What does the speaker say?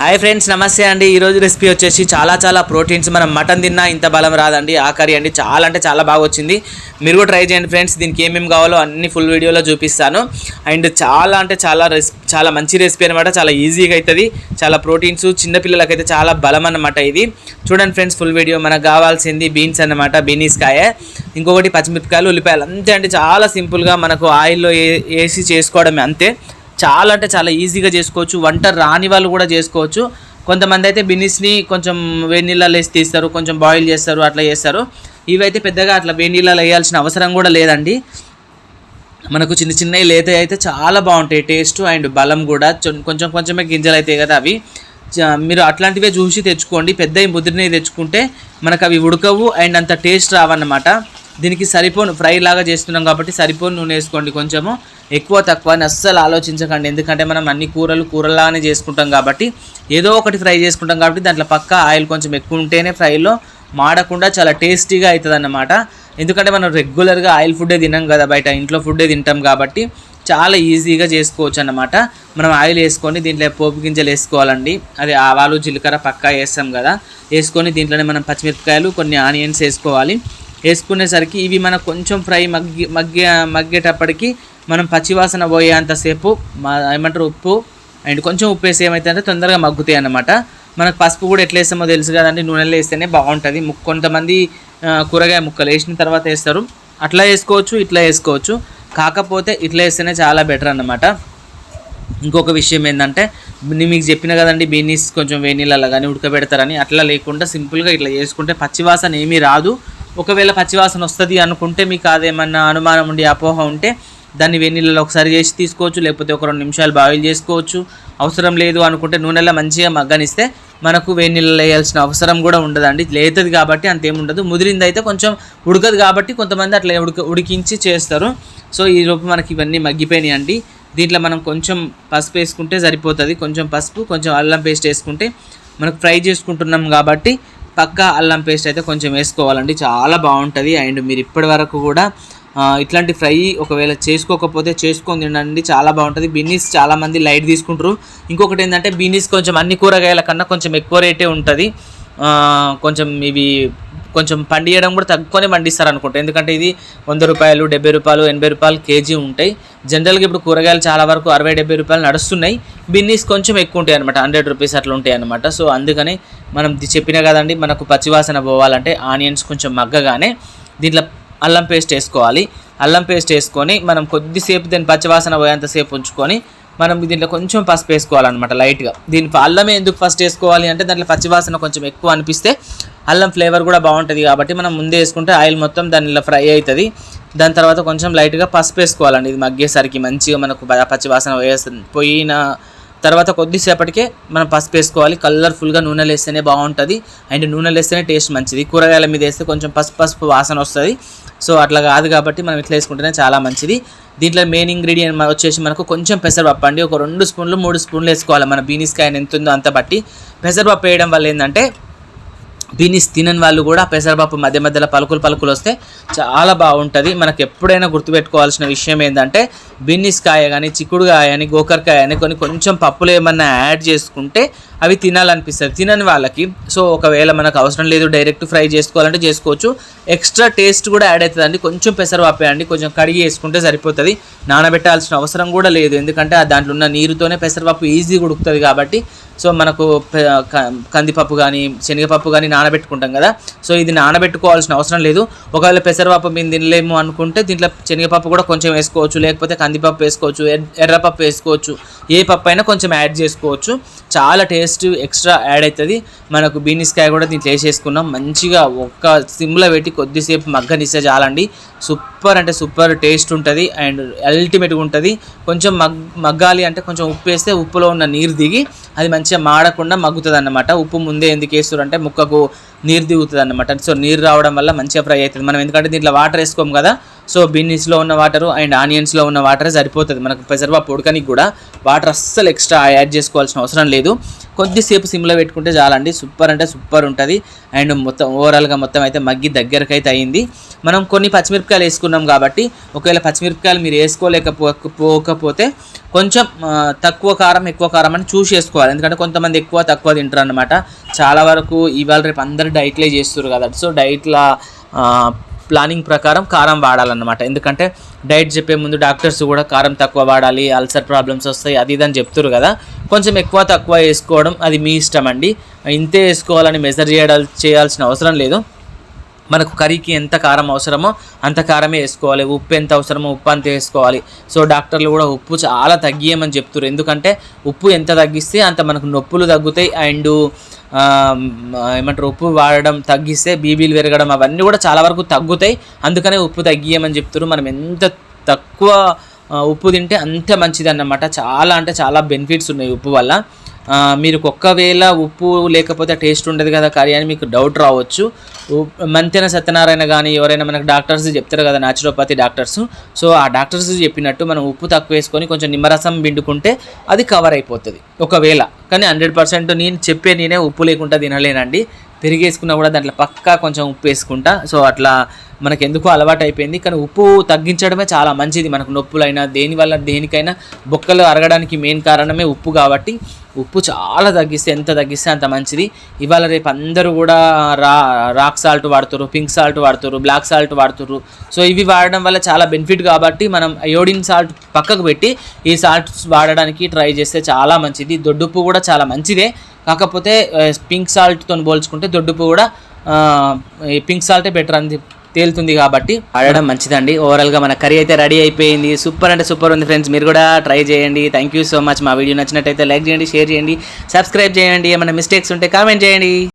Hi friends నమస్తే అండి. ఈరోజు రెసిపీ వచ్చేసి చాలా చాలా ప్రోటీన్స్ మనం మటన్ తిన్నా ఇంత బలం రాదండి. ఆ కర్రీ అండి చాలా అంటే చాలా బాగా వచ్చింది. మీరు కూడా ట్రై చేయండి ఫ్రెండ్స్ దీనికి ఏమేమి కావాలో అన్ని ఫుల్ వీడియోలో చూపిస్తాను. అండ్ చాలా అంటే చాలా రెసి చాలా మంచి రెసిపీ అనమాట చాలా ఈజీగా అవుతుంది చాలా ప్రోటీన్స్ చిన్నపిల్లలకైతే చాలా బలం అన్నమాట ఇది. చూడండి ఫ్రెండ్స్ ఫుల్ వీడియో మనకు కావాల్సింది బీన్స్ అన్నమాట. బీనీస్ కాయ. ఇంకొకటి పచ్చిమిరపకాయలు ఉల్లిపాయలు. అంతే అండి. చాలా సింపుల్గా మనకు ఆయిల్లో ఏ- వేసి చేసుకోవడమే అంతే. చాలా అంటే చాలా ఈజీగా చేసుకోవచ్చు. వంట రాని వాళ్ళు కూడా చేసుకోవచ్చు. కొంతమంది అయితే బిన్నిస్ని కొంచెం వేడి నీళ్ళలో వేసి తీస్తారు కొంచెం బాయిల్ చేస్తారు అట్లా చేస్తారు. ఇవైతే పెద్దగా అట్లా వేడి నీళ్ళలో వేయాల్సిన అవసరం కూడా లేదండి. మనకు చిన్న చిన్నవి లేత అయితే చాలా బాగుంటాయి. టేస్ట్ అండ్ బలం కూడా కొంచెం కొంచెమే గింజలు అవుతాయి కదా అవి. మీరు అట్లాంటివే చూసి తెచ్చుకోండి. పెద్ద ముద్రనే తెచ్చుకుంటే మనకు అవి ఉడకవు అండ్ అంత టేస్ట్ రావన్నమాట. దీనికి సరిపోను ఫ్రై లాగా చేస్తున్నాం కాబట్టి సరిపోను నూనె వేసుకోండి కొంచెము. ఎక్కువ తక్కువ అని అస్సలు ఆలోచించకండి. ఎందుకంటే మనం అన్ని కూరలు కూరలాగానే చేసుకుంటాం కాబట్టి ఏదో ఒకటి ఫ్రై చేసుకుంటాం కాబట్టి దాంట్లో పక్క ఆయిల్ కొంచెం ఎక్కువ ఉంటేనే ఫ్రైలో మాడకుండా చాలా టేస్టీగా అవుతుంది అన్నమాట ఎందుకంటే మనం రెగ్యులర్గా ఆయిల్ ఫుడ్డే తినాం కదా బయట ఇంట్లో ఫుడ్డే తింటాం కాబట్టి చాలా ఈజీగా చేసుకోవచ్చు అన్నమాట మనం ఆయిల్ వేసుకొని దీంట్లో పోపు గింజలు వేసుకోవాలండి. అది ఆవాలు జీలకర్ర పక్కా వేస్తాం కదా. వేసుకొని దీంట్లోనే మనం పచ్చిమిరపకాయలు కొన్ని ఆనియన్స్ వేసుకోవాలి. వేసుకునేసరికి ఇవి మనకు కొంచెం ఫ్రై మగ్గి మగ్గి మగ్గేటప్పటికి మనం పచ్చివాసన పోయేంతసేపు మా ఏమంటారు ఉప్పు అండ్ కొంచెం ఉప్పు వేసి ఏమైతే అంటే తొందరగా మగ్గుతాయి అన్నమాట. మనకు పసుపు కూడా ఎట్లా వేస్తామో తెలుసు కదండి నూనెలో వేస్తేనే బాగుంటుంది. ముక్ కొంతమంది కూరగాయ ముక్కలు వేసిన తర్వాత వేస్తారు. అట్లా వేసుకోవచ్చు ఇట్లా వేసుకోవచ్చు. కాకపోతే ఇట్లా వేస్తేనే చాలా బెటర్ అన్నమాట. ఇంకొక విషయం ఏంటంటే నేను మీకు చెప్పిన కదండి బీనీస్ కొంచెం వేనీళ్ళలో కానీ ఉడకబెడతారని అట్లా లేకుండా సింపుల్గా ఇట్లా చేసుకుంటే పచ్చివాసన ఏమీ రాదు. ఒకవేళ పచ్చివాసన వస్తుంది అనుకుంటే మీకు అదేమన్నా అనుమానం ఉండి అపోహ ఉంటే దాన్ని వేడి నీళ్ళలో ఒకసారి చేసి తీసుకోవచ్చు లేకపోతే ఒక రెండు నిమిషాలు బాయిల్ చేసుకోవచ్చు. అవసరం లేదు అనుకుంటే నూనెలో మంచిగా మగ్గనిస్తే మనకు వేడి నీళ్ళలో వేయాల్సిన అవసరం కూడా ఉండదండి. లేతది కాబట్టి అంతేముండదు ముదిరింది అయితే కొంచెం ఉడకదు కాబట్టి కొంతమంది అట్లా ఉడక ఉడికించి చేస్తారు. సో ఈ లోపు మనకి ఇవన్నీ మగ్గిపోయినాయి అండి. దీంట్లో మనం కొంచెం పసుపు వేసుకుంటే సరిపోతుంది. కొంచెం పసుపు కొంచెం అల్లం పేస్ట్ వేసుకుంటే మనకు ఫ్రై చేసుకుంటున్నాం కాబట్టి పక్కా అల్లం పేస్ట్ అయితే కొంచెం వేసుకోవాలండి. చాలా బాగుంటుంది. అండ్ మీరు ఇప్పటి వరకు కూడా ఇట్లాంటి ఫ్రై ఒకవేళ చేసుకోకపోతే చేసుకొని తినండి. చాలా బాగుంటుంది. బీనీస్ చాలామంది లైట్ తీసుకుంటారు. ఇంకొకటి ఏంటంటే బీనీస్ కొంచెం అన్ని కూరగాయల కన్నా కొంచెం ఎక్కువ రేటే ఉంటుంది. కొంచెం ఇవి కొంచెం పండియడం కూడా తక్కువనే పండిస్తారు అనుకుంటా ఎందుకంటే ఇది వంద రూపాయలు డెబ్బై రూపాయలు ఎనభై రూపాయలు కేజీ ఉంటాయి. జనరల్గా ఇప్పుడు కూరగాయలు చాలా వరకు అరవై డెబ్బై రూపాయలు నడుస్తున్నాయి. బిన్నీస్ కొంచెం ఎక్కువ ఉంటాయి అనమాట హండ్రెడ్ రూపీస్ అట్లా ఉంటాయి అనమాట సో అందుకని మనం చెప్పినా చెప్పిన కదండి మనకు పచ్చివాసన పోవాలంటే ఆనియన్స్ కొంచెం మగ్గగానే దీంట్లో అల్లం పేస్ట్ వేసుకోవాలి. అల్లం పేస్ట్ వేసుకొని మనం కొద్దిసేపు దాన్ని పచ్చివాసన పోయేంతసేపు ఉంచుకొని మనం దీంట్లో కొంచెం పసుపు వేసుకోవాలన్నమాట లైట్గా. దీని అల్లమే ఎందుకు ఫస్ట్ వేసుకోవాలి అంటే దాంట్లో పచ్చివాసన కొంచెం ఎక్కువ అనిపిస్తే అల్లం ఫ్లేవర్ కూడా బాగుంటుంది కాబట్టి మనం ముందే వేసుకుంటే ఆయిల్ మొత్తం దానిలో ఫ్రై అవుతుంది. దాని తర్వాత కొంచెం లైట్గా పసుపు వేసుకోవాలండి. ఇది మగ్గేసరికి మంచిగా మనకు పచ్చివాసన వేస్తుంది పోయిన తర్వాత కొద్దిసేపటికే మనం పసుపు వేసుకోవాలి. కలర్ఫుల్గా నూనెలు వేస్తేనే బాగుంటుంది. అండ్ నూనెలు వేస్తేనే టేస్ట్ మంచిది. కూరగాయల మీద వేస్తే కొంచెం పసుపు పసుపు వాసన వస్తుంది. సో అట్లా కాదు కాబట్టి మనం ఇట్లా వేసుకుంటేనే చాలా మంచిది. దీంట్లో మెయిన్ ఇంగ్రీడియంట్ వచ్చేసి మనకు కొంచెం పెసరపప్పు అండి. ఒక రెండు స్పూన్లు మూడు స్పూన్లు వేసుకోవాలి. మన బీనిస్కాయన ఎంత ఉందో అంత బట్టి. పెసరపప్పు వేయడం వల్ల ఏంటంటే పీనిస్ తినని వాళ్ళు కూడా పెసరపప్పు మధ్య మధ్యలో పలుకులు పలుకులు వస్తే చాలా బాగుంటుంది. మనకు ఎప్పుడైనా గుర్తుపెట్టుకోవాల్సిన విషయం ఏంటంటే బీనీస్ కాయ కానీ చిక్కుడుకాయ అని గోకరకాయ అని కొన్ని కొంచెం పప్పులు ఏమన్నా యాడ్ చేసుకుంటే అవి తినాలనిపిస్తుంది. తినని వాళ్ళకి సో ఒకవేళ మనకు అవసరం లేదు డైరెక్ట్ ఫ్రై చేసుకోవాలంటే చేసుకోవచ్చు. ఎక్స్ట్రా టేస్ట్ కూడా యాడ్ అవుతుందండి. కొంచెం పెసరపప్పు అండి కొంచెం కడిగి వేసుకుంటే సరిపోతుంది. నానబెట్టాల్సిన అవసరం కూడా లేదు. ఎందుకంటే దాంట్లో ఉన్న నీరుతోనే పెసరపప్పు ఈజీగా ఉడుకుతుంది కాబట్టి సో మనకు పె- కందిపప్పు కానీ శనగపప్పు కానీ నానబెట్టుకుంటాం కదా. సో ఇది నానబెట్టుకోవాల్సిన అవసరం లేదు. ఒకవేళ పెసరపప్పు మేము తినలేము అనుకుంటే దీంట్లో శనగపప్పు కూడా కొంచెం వేసుకోవచ్చు. లేకపోతే కందిపప్పు వేసుకోవచ్చు ఎర్రపప్పు వేసుకోవచ్చు. ఏ పప్పు అయినా కొంచెం యాడ్ చేసుకోవచ్చు. చాలా టేస్ట్ ఎక్స్ట్రా యాడ్ అవుతుంది. మనకు బీనిస్కాయ కూడా దీంట్లో వేసేసుకున్నాం. మంచిగా ఒక్క సిమ్లో పెట్టి కొద్దిసేపు మగ్గనిస్తే చాలండి. సూపర్ అంటే సూపర్ టేస్ట్ ఉంటుంది అండ్ అల్టిమేట్గా ఉంటుంది. కొంచెం మగ్ మగ్గాలి అంటే కొంచెం ఉప్పు వేస్తే ఉప్పులో ఉన్న నీరు దిగి అది మంచిగా మాడకుండా మగ్గుతుంది అన్నమాట ఉప్పు ముందే ఎందుకు వేస్తారు అంటే ముక్కకు నీరు దిగుతుంది అన్నమాట సో నీరు రావడం వల్ల మంచిగా ఫ్రై అవుతుంది. మనం ఎందుకంటే దీంట్లో వాటర్ వేసుకోము కదా. సో బీనీస్లో ఉన్న వాటర్ అండ్ ఆనియన్స్లో ఉన్న వాటర్ సరిపోతుంది. మనకు పెసరపప్పు ఉడకనికి కూడా వాటర్ అస్సలు ఎక్స్ట్రా యాడ్ చేసుకోవాల్సిన అవసరం లేదు. కొద్దిసేపు సిమ్లో పెట్టుకుంటే చాలండి. సూపర్ అంటే సూపర్ ఉంటుంది. అండ్ మొత్తం ఓవరాల్గా మొత్తం అయితే మగ్గి దగ్గరకు అయితే అయింది. మనం కొన్ని పచ్చిమిరపకాయలు వేసుకున్నాం కాబట్టి ఒకవేళ పచ్చిమిరపకాయలు మీరు వేసుకోలేకపోకపోతే కొంచెం తక్కువ కారం ఎక్కువ కారం అని చూసి వేసుకోవాలి ఎందుకంటే కొంతమంది ఎక్కువ తక్కువ తింటారు అనమాట చాలా వరకు ఇవాళ రేపు అందరు డైట్లే చేస్తారు కదా. సో డైట్లా ప్లానింగ్ ప్రకారం కారం వాడాలన్నమాట. ఎందుకంటే డైట్ చెప్పే ముందు డాక్టర్స్ కూడా కారం తక్కువ వాడాలి అల్సర్ ప్రాబ్లమ్స్ వస్తాయి అది ఇది అని చెప్తారు కదా. కొంచెం ఎక్కువ తక్కువ వేసుకోవడం అది మీ ఇష్టం అండి. ఇంతే వేసుకోవాలని మెజర్ చేయడాల్ చేయాల్సిన అవసరం లేదు. మనకు కర్రీకి ఎంత కారం అవసరమో అంత కారమే వేసుకోవాలి. ఉప్పు ఎంత అవసరమో ఉప్పు అంత వేసుకోవాలి. సో డాక్టర్లు కూడా ఉప్పు చాలా తగ్గియమని చెప్తున్నారు ఎందుకంటే ఉప్పు ఎంత తగ్గిస్తే అంత మనకు నొప్పులు తగ్గుతాయి అండ్ ఏమంటారు ఉప్పు వాడడం తగ్గిస్తే బీబీలు పెరగడం అవన్నీ కూడా చాలా వరకు తగ్గుతాయి. అందుకనే ఉప్పు తగ్గియమని చెప్తారు మనం ఎంత తక్కువ ఉప్పు తింటే అంత మంచిది అన్నమాట చాలా అంటే చాలా బెనిఫిట్స్ ఉన్నాయి ఉప్పు వల్ల. మీరు ఒక్కవేళ ఉప్పు లేకపోతే టేస్ట్ ఉండదు కదా కర్రీ అని మీకు డౌట్ రావచ్చు. ఉప్- మంతెన సత్యనారాయణ కానీ ఎవరైనా మనకు డాక్టర్స్ చెప్తారు కదా న్యాచురోపతి డాక్టర్స్. సో ఆ డాక్టర్స్ చెప్పినట్టు మనం ఉప్పు తక్కువ వేసుకొని కొంచెం నిమ్మరసం పిండుకుంటే అది కవర్ అయిపోతుంది. ఒకవేళ. కానీ హండ్రెడ్ పర్సెంట్ నేను చెప్పే నేనే ఉప్పు లేకుండా తినలేనండి. పెరిగేసుకున్నా కూడా దాంట్లో పక్కా కొంచెం ఉప్పు వేసుకుంటా. సో అట్లా మనకు ఎందుకో అలవాటు అయిపోయింది కానీ ఉప్పు తగ్గించడమే చాలా మంచిది. మనకు నొప్పులైనా దేనివల్ల దేనికైనా బొక్కలు అరగడానికి మెయిన్ కారణమే ఉప్పు కాబట్టి ఉప్పు చాలా తగ్గిస్తే ఎంత తగ్గిస్తే అంత మంచిది. ఇవాళ రేపు అందరూ కూడా రా రాక్ సాల్ట్ వాడుతారు పింక్ సాల్ట్ వాడుతారు బ్లాక్ సాల్ట్ వాడుతారు సో ఇవి వాడడం వల్ల చాలా బెనిఫిట్ కాబట్టి మనం అయోడిన్ సాల్ట్ పక్కకు పెట్టి ఈ సాల్ట్స్ వాడడానికి ట్రై చేస్తే చాలా మంచిది. దొడ్డుప్పు కూడా చాలా మంచిదే. కాకపోతే పింక్ సాల్ట్తో పోల్చుకుంటే దొడ్డుపు కూడా ఈ పింక్ సాల్టే బెటర్ అని తేలుతుంది కాబట్టి వాడడం మంచిదండి. ఓవరాల్గా మన కర్రీ అయితే రెడీ అయిపోయింది. సూపర్ అంటే సూపర్ ఉంది ఫ్రెండ్స్ మీరు కూడా ట్రై చేయండి. థ్యాంక్ యూ సో మచ్ మా వీడియో నచ్చినట్టయితే లైక్ చేయండి షేర్ చేయండి సబ్స్క్రైబ్ చేయండి. ఏమైనా మిస్టేక్స్ ఉంటే కామెంట్ చేయండి.